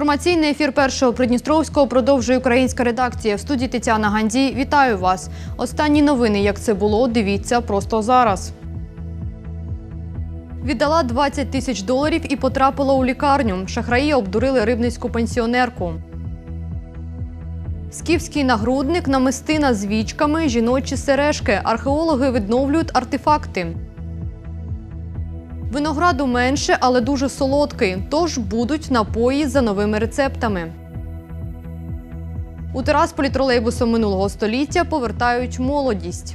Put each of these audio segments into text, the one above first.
Інформаційний ефір першого Придністровського продовжує українська редакція. В студії Тетяна Гандій. Вітаю вас. Останні новини, як це було, дивіться просто зараз. Віддала 20 тисяч доларів і потрапила у лікарню. Шахраї обдурили рибницьку пенсіонерку. Скіфський нагрудник, намистина з вічками, жіночі сережки. Археологи відновлюють артефакти. Винограду менше, але дуже солодкий, тож будуть напої за новими рецептами. У Тирасполі тролейбусом минулого століття повертають молодість.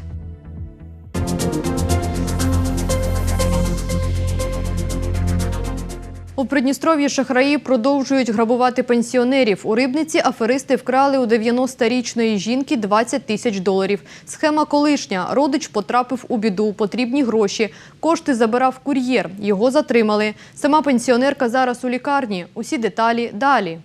У Придністров'ї шахраї продовжують грабувати пенсіонерів. У рибниці аферисти вкрали у 90-річної жінки 20 тисяч доларів. Схема колишня. Родич потрапив у біду. Потрібні гроші. Кошти забирав кур'єр. Його затримали. Сама пенсіонерка зараз у лікарні. Усі деталі далі.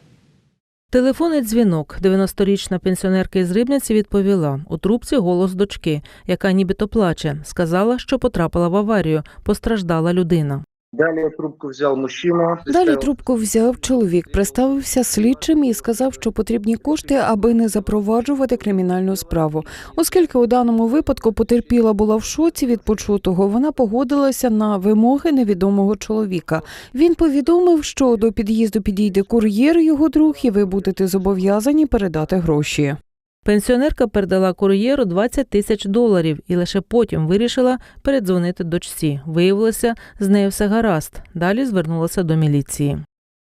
Телефонний дзвінок. 90-річна пенсіонерка із Рибниці відповіла. У трубці голос дочки, яка нібито плаче. Сказала, що потрапила в аварію. Постраждала людина. Далее трубку взял мужчина. Далі трубку взяв чоловік, представився слідчим і сказав, що потрібні кошти, аби не запроваджувати кримінальну справу. Оскільки у даному випадку потерпіла була в шоці від почутого, вона погодилася на вимоги невідомого чоловіка. Він повідомив, що до під'їзду підійде кур'єр, його друг, і ви будете зобов'язані передати гроші. Пенсіонерка передала кур'єру 20 тисяч доларів і лише потім вирішила передзвонити дочці. Виявилося, з нею все гаразд. Далі звернулася до міліції.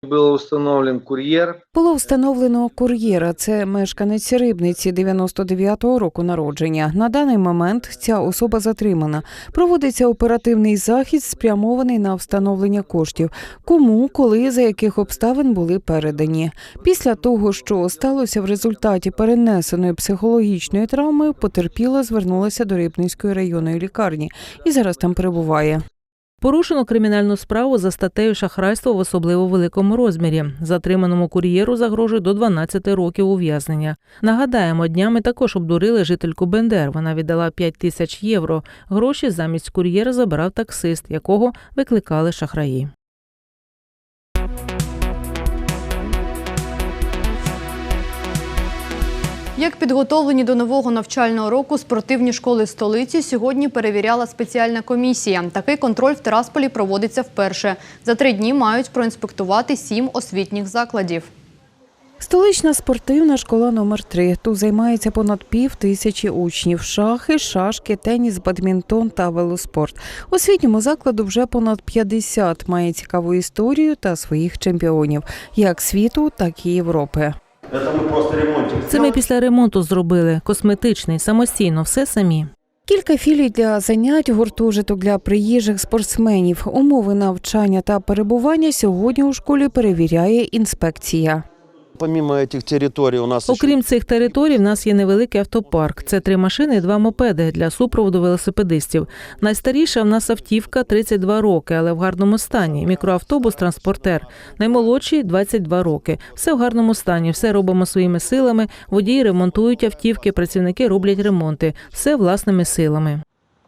Был установлен курьер. Було встановлено кур'єра. Це мешканець рибниці 99-го року народження. На даний момент ця особа затримана. Проводиться оперативний захід, спрямований на встановлення коштів. Кому, коли, за яких обставин були передані. Після того, що сталося в результаті перенесеної психологічної травми, потерпіла звернулася до Рибницької районної лікарні і зараз там перебуває. Порушено кримінальну справу за статтею шахрайство в особливо великому розмірі. Затриманому кур'єру загрожує до 12 років ув'язнення. Нагадаємо, днями також обдурили жительку Бендер. Вона віддала 5 тисяч євро. Гроші замість кур'єра забирав таксист, якого викликали шахраї. Як підготовлені до нового навчального року спортивні школи столиці сьогодні перевіряла спеціальна комісія. Такий контроль в Тирасполі проводиться вперше. За три дні мають проінспектувати сім освітніх закладів. Столична спортивна школа номер 3 Тут займається понад пів тисячі учнів. Шахи, шашки, теніс, бадмінтон та велоспорт. Освітньому закладу вже понад 50. Має цікаву історію та своїх чемпіонів, як світу, так і Європи. Это ми просто ремонтик. Це ми після ремонту зробили. Косметичний, самостійно, все самі. Кілька філій для занять, гуртожиток для приїжджих спортсменів. Умови навчання та перебування сьогодні у школі перевіряє інспекція. Помимо этих территорий у нас Окрім цих територій, в нас є невеликий автопарк. Це три машини і два мопеди для супроводу велосипедистів. Найстаріша в нас автівка 32 роки, але в гарному стані. Мікроавтобус, транспортер. Наймолодший 22 роки. Все в гарному стані, все робимо своїми силами. Водії ремонтують автівки, працівники роблять ремонти. Все власними силами.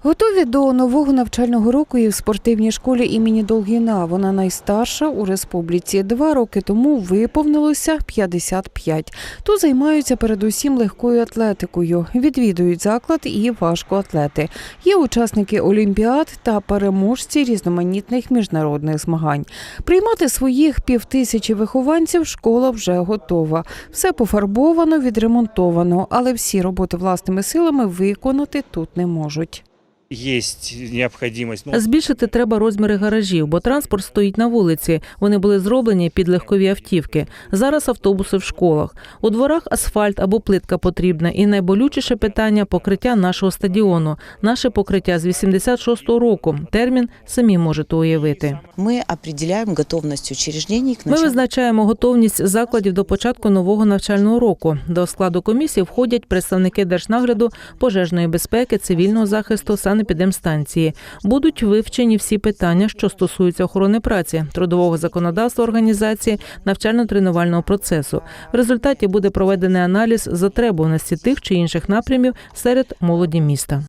Готові до нового навчального року і в спортивній школі імені Долгіна. Вона найстарша у республіці. Два роки тому виповнилося 55. Тут займаються передусім легкою атлетикою. Відвідують заклад і важкоатлети. Є учасники олімпіад та переможці різноманітних міжнародних змагань. Приймати своїх півтисячі вихованців школа вже готова. Все пофарбовано, відремонтовано, але всі роботи власними силами виконати тут не можуть. Есть необходимость. Ну, Збільшити треба розміри гаражів, бо транспорт стоїть на вулиці. Вони були зроблені під легкові автівки. Зараз автобуси в школах. У дворах асфальт або плитка потрібна. І найболючіше питання покриття нашого стадіону. Наше покриття з 86-го року. Термін самі можете уявити. Мы определяем готовность учреждений к Ми визначаємо готовність закладів до початку нового навчального року. До складу комісії входять представники держнагляду, пожежної безпеки, цивільного захисту, санепідемстанції. Будуть вивчені всі питання, що стосуються охорони праці, трудового законодавства організації, навчально-тренувального процесу. В результаті буде проведений аналіз затребуваності тих чи інших напрямів серед молоді міста.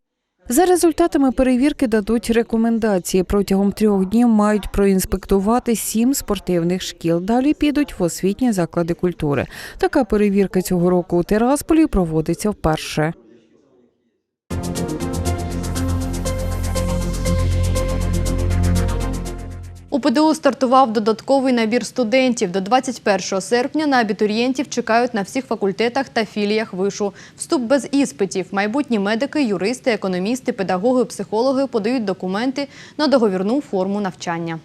За результатами перевірки дадуть рекомендації. Протягом трьох днів мають проінспектувати сім спортивних шкіл. Далі підуть в освітні заклади культури. Така перевірка цього року у Тирасполі проводиться вперше. У ПДУ стартував додатковий набір студентів. До 21 серпня на абітурієнтів чекають на всіх факультетах та філіях вишу. Вступ без іспитів. Майбутні медики, юристи, економісти, педагоги, психологи подають документи на договірну форму навчання.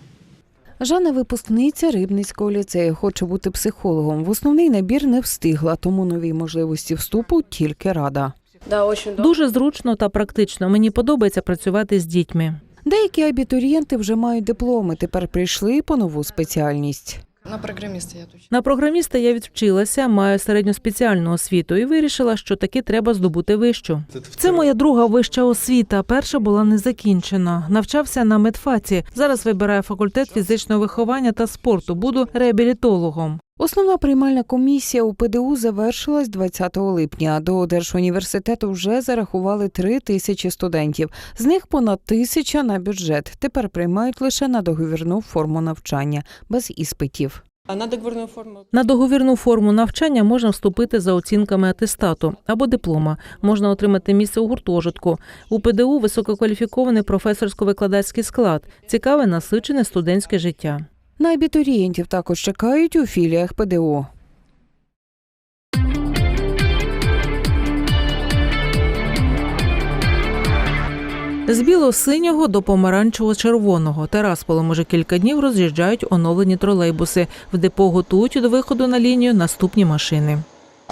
Жанна випускниця Рибницького ліцею, хоче бути психологом. В основний набір не встигла, тому нові можливості вступу тільки рада. Да, очень долго. Дуже зручно та практично. Мені подобається працювати з дітьми. Деякі абітурієнти вже мають дипломи. Тепер прийшли по нову спеціальність. На программиста я отучилась. На програміста я відвчилася, маю середньоспеціальну освіту і вирішила, що таки треба здобути вищу. Це моя друга вища освіта. Перша була не закінчена. Навчався на медфаці. Зараз вибираю факультет фізичного виховання та спорту. Буду реабілітологом. Основна приймальна комісія у ПДУ завершилась 20 липня. До Держуніверситету вже зарахували три тисячі студентів. З них понад тисяча на бюджет. Тепер приймають лише на договірну форму навчання без іспитів. А на договорную форму? На договірну форму навчання можна вступити за оцінками атестату або диплома. Можна отримати місце у гуртожитку. У ПДУ висококваліфікований професорсько-викладацький склад, цікаве насичене студентське життя. На абітурієнтів також чекають у філіях ПДО. З біло-синього до помаранчево-червоного Терасполем уже кілька днів роз'їжджають оновлені тролейбуси. В депо готують до виходу на лінію наступні машини.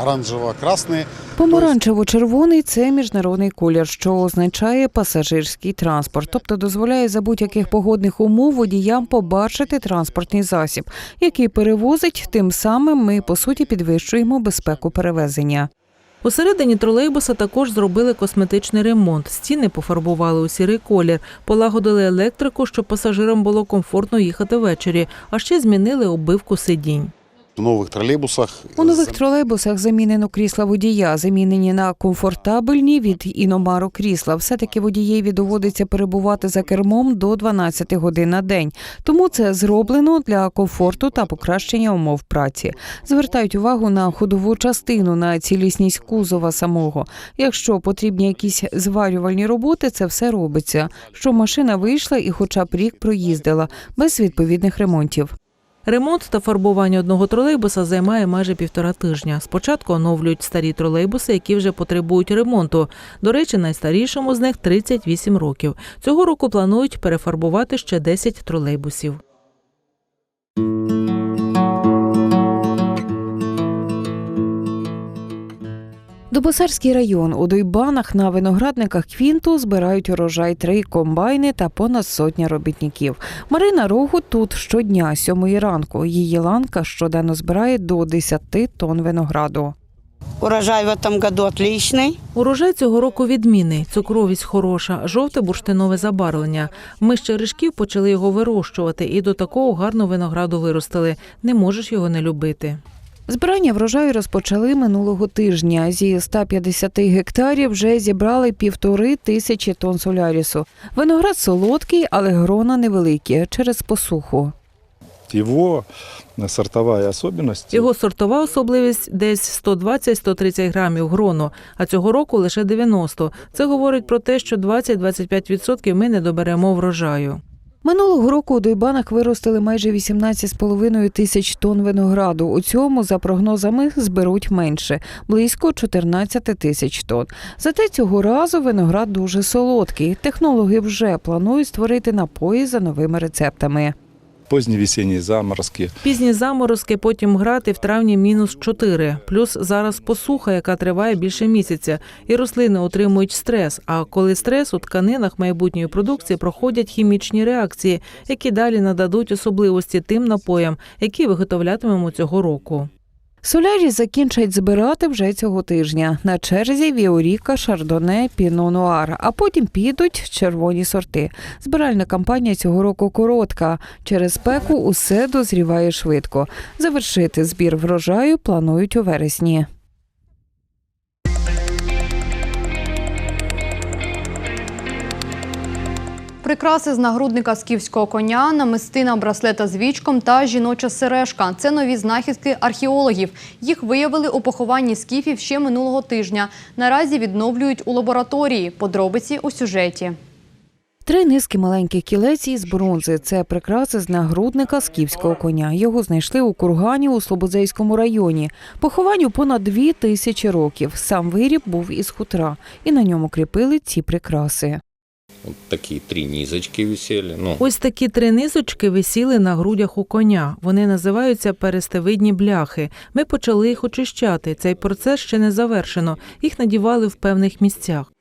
Оранжево-красный. Помаранчево-червоний це міжнародний колір, що означає пасажирський транспорт, тобто дозволяє за будь-яких погодних умов водіям побачити транспортний засіб, який перевозить. Тим самим ми по суті підвищуємо безпеку перевезення. Усередині тролейбуса також зробили косметичний ремонт. Стіни пофарбували у сірий колір, полагодили електрику, щоб пасажирам було комфортно їхати ввечері, а ще змінили оббивку сидінь. В новых троллейбусах. У нових тролейбусах замінено крісла водія, замінені на комфортабельні від іномару крісла. Все таки водієві доводиться перебувати за кермом до 12 годин на день. Тому це зроблено для комфорту та покращення умов праці. Звертають увагу на ходову частину, на цілісність кузова самого. Якщо потрібні якісь зварювальні роботи, це все робиться. Що машина вийшла і, хоча б рік проїздила без відповідних ремонтів. Ремонт та фарбування одного тролейбуса займає майже півтора тижня. Спочатку оновлюють старі тролейбуси, які вже потребують ремонту. До речі, найстарішому з них 38 років. Цього року планують перефарбувати ще 10 тролейбусів. Дубосарський район у Дойбанах на виноградниках Квінту збирають урожай три комбайни та понад сотня робітників. Марина Рогу тут щодня, сьомої ранку. Її ланка щоденно збирає до 10 тонн винограду. Урожай в этом году отличный. Урожай цього року відмінний, цукровість хороша, жовте бурштинове забарвлення. Ми з черешків почали його вирощувати і до такого гарного винограду виростили. Не можеш його не любити. Збирання врожаю розпочали минулого тижня. Зі 150 гектарів вже зібрали півтори тисячі тонн солярісу. Виноград солодкий, але грона невеликі через посуху. Его сортовая особенность Його сортова особливість десь 120-130 грамів грону, а цього року лише 90. Це говорить про те, що 20-25% ми не доберемо врожаю. Минулого року у Дойбанах виростили майже 18,5 тисяч тонн винограду. У цьому, за прогнозами, зберуть менше близько 14 тисяч тонн. Зате цього разу виноград дуже солодкий. Технологи вже планують створити напої за новими рецептами. Поздние весенние заморозки. Пізні заморозки, потім грати в травні мінус 4. Плюс зараз посуха, яка триває більше місяця, і рослини отримують стрес. А коли стрес у тканинах майбутньої продукції проходять хімічні реакції, які далі нададуть особливості тим напоям, які виготовлятимемо цього року. Солярі закінчать збирати вже цього тижня. На черзі Віоріка, Шардоне, Піно Нуар, а потім підуть червоні сорти. Збиральна кампанія цього року коротка. Через спеку усе дозріває швидко. Завершити збір врожаю планують у вересні. Прикраси з нагрудника скіфського коня, намистина браслета з вічком та жіноча сережка. Це нові знахідки археологів. Їх виявили у похованні скіфів ще минулого тижня. Наразі відновлюють у лабораторії. Подробиці у сюжеті. Три низки маленьких кілець із бронзи. Це прикраси з нагрудника скіфського коня. Його знайшли у кургані у Слободзейському районі. Похованню понад дві тисячі років. Сам виріб був із хутра, і на ньому кріпили ці прикраси. Вот такі три низочки висіли. Ну, Ось такі три низочки висіли на грудях у коня. Вони називаються перестевидні бляхи. Ми почали їх очищати. Цей процес ще не завершено. Їх надівали в певних місцях.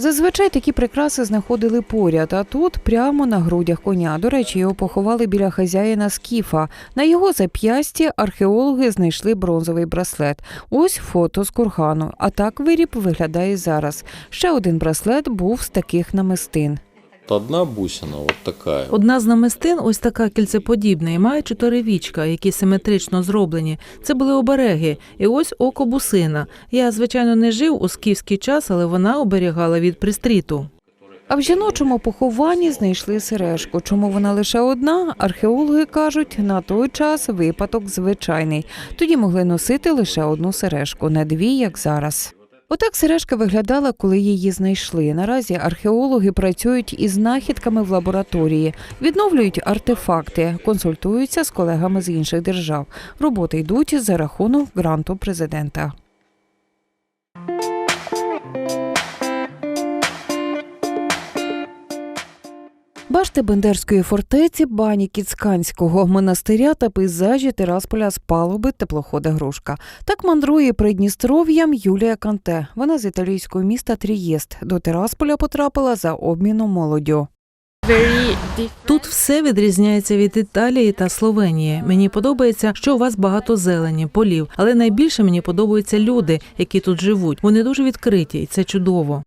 Зазвичай такі прикраси знаходили поряд, а тут прямо на грудях коня. До речі, його поховали біля хазяїна скіфа. На його зап'ясті археологи знайшли бронзовий браслет. Ось фото з кургану. А так виріб виглядає зараз. Ще один браслет був з таких намистин. Вот одна бусина вот такая. Одна з намистин ось така кільцеподібна і має чотири вічка, які симетрично зроблені. Це були обереги. І ось око бусина. Я, звичайно, не жив у скіфський час, але вона оберігала від пристріту. А в жіночому похованні знайшли сережку. Чому вона лише одна? Археологи кажуть, на той час випадок звичайний. Тоді могли носити лише одну сережку, не дві, як зараз. Отак сережка виглядала, коли її знайшли. Наразі археологи працюють із знахідками в лабораторії, відновлюють артефакти, консультуються з колегами з інших держав. Роботи йдуть за рахунок гранту президента. Башти Бендерської фортеці, бані Кіцканського монастиря та пейзажі Терасполя з палуби теплохода Грушка. Так мандрує Придністров'ям Юлія Канте. Вона з італійського міста Трієст. До Терасполя потрапила за обміном молоддю. Тут все відрізняється від Італії та Словенії. Мені подобається, що у вас багато зелені, полів, але найбільше мені подобаються люди, які тут живуть. Вони дуже відкриті, і це чудово.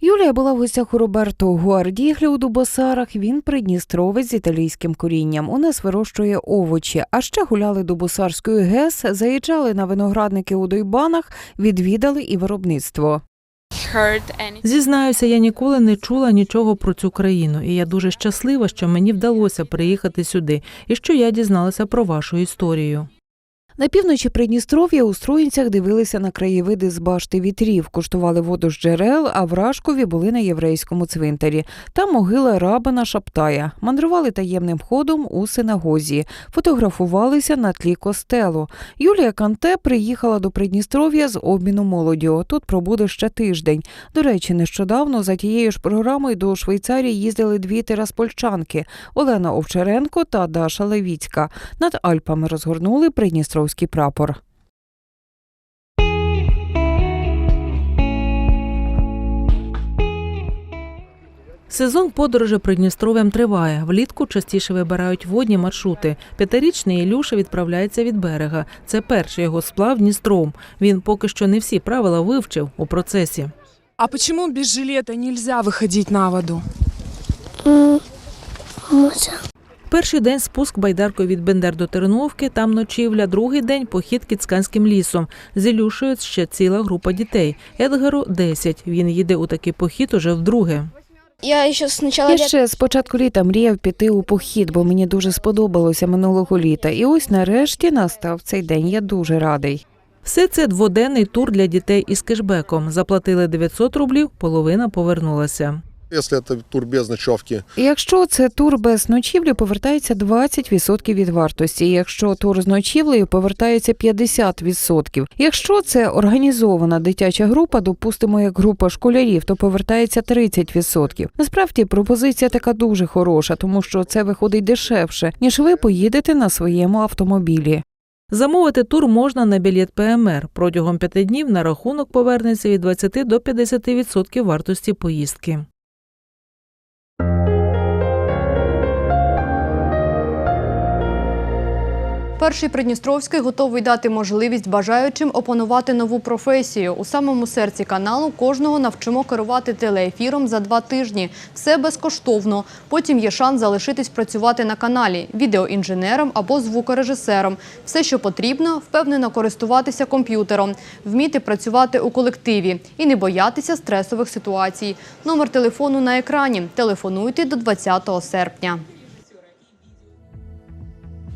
Юлія була в гостях у Роберто Гуардіглі у Дубосарах. Він придністровець з італійським корінням. У нас вирощує овочі. А ще гуляли до Бусарської ГЕС, заїжджали на виноградники у Дойбанах, відвідали і виробництво. Зізнаюся, я ніколи не чула нічого про цю країну, і я дуже щаслива, що мені вдалося приїхати сюди і що я дізналася про вашу історію. На півночі Придністров'я у Струїнцях дивилися на краєвиди з башти вітрів, куштували воду з джерел, а в Рашкові були на єврейському цвинтарі. Там могила рабина Шаптая. Мандрували таємним ходом у синагозі, фотографувалися на тлі костелу. Юлія Канте приїхала до Придністров'я з обміну молоддю. Тут пробуде ще тиждень. До речі, нещодавно за тією ж програмою до Швейцарії їздили дві тераспольчанки Олена Овчаренко та Даша Левіцька. Над Альпами розгорнули Придністровський прапор. Сезон подорожі Придністров'ям триває. Влітку частіше вибирають водні маршрути. П'ятирічний Ілюша відправляється від берега. Це перший його сплав Дністром. Він поки що не всі правила вивчив у процесі. А почему без жилета нельзя выходить на воду? Перший день спуск байдаркою від Бендер до Терновки, там ночівля, другий день похід Кіцканським лісом. З Ілюшею ще ціла група дітей. Едгару 10. Він їде у такий похід уже вдруге. Я ще спочатку Я ще з початку літа мріяв піти у похід, бо мені дуже сподобалося минулого літа. І ось нарешті настав цей день. Я дуже радий. Все це дводенний тур для дітей із кешбеком. Заплатили 900 рублів, половина повернулася. Если это тур без ночевки, І Якщо це тур без ночівлі, повертається 20% від вартості. Якщо тур з ночівлею, повертається 50%. Якщо це організована дитяча група, допустимо, як група школярів, то повертається 30%. Насправді пропозиція така дуже хороша, тому що це виходить дешевше, ніж ви поїдете на своєму автомобілі. Замовити тур можна на білет ПМР. Протягом п'яти днів на рахунок повернеться від 20 до 50% вартості поїздки. Перший Придністровський готовий дати можливість бажаючим опанувати нову професію. У самому серці каналу кожного навчимо керувати телеефіром за два тижні. Все безкоштовно. Потім є шанс залишитись працювати на каналі відеоінженером або звукорежисером. Все, що потрібно, впевнено користуватися комп'ютером, вміти працювати у колективі і не боятися стресових ситуацій. Номер телефону на екрані. Телефонуйте до 20 серпня.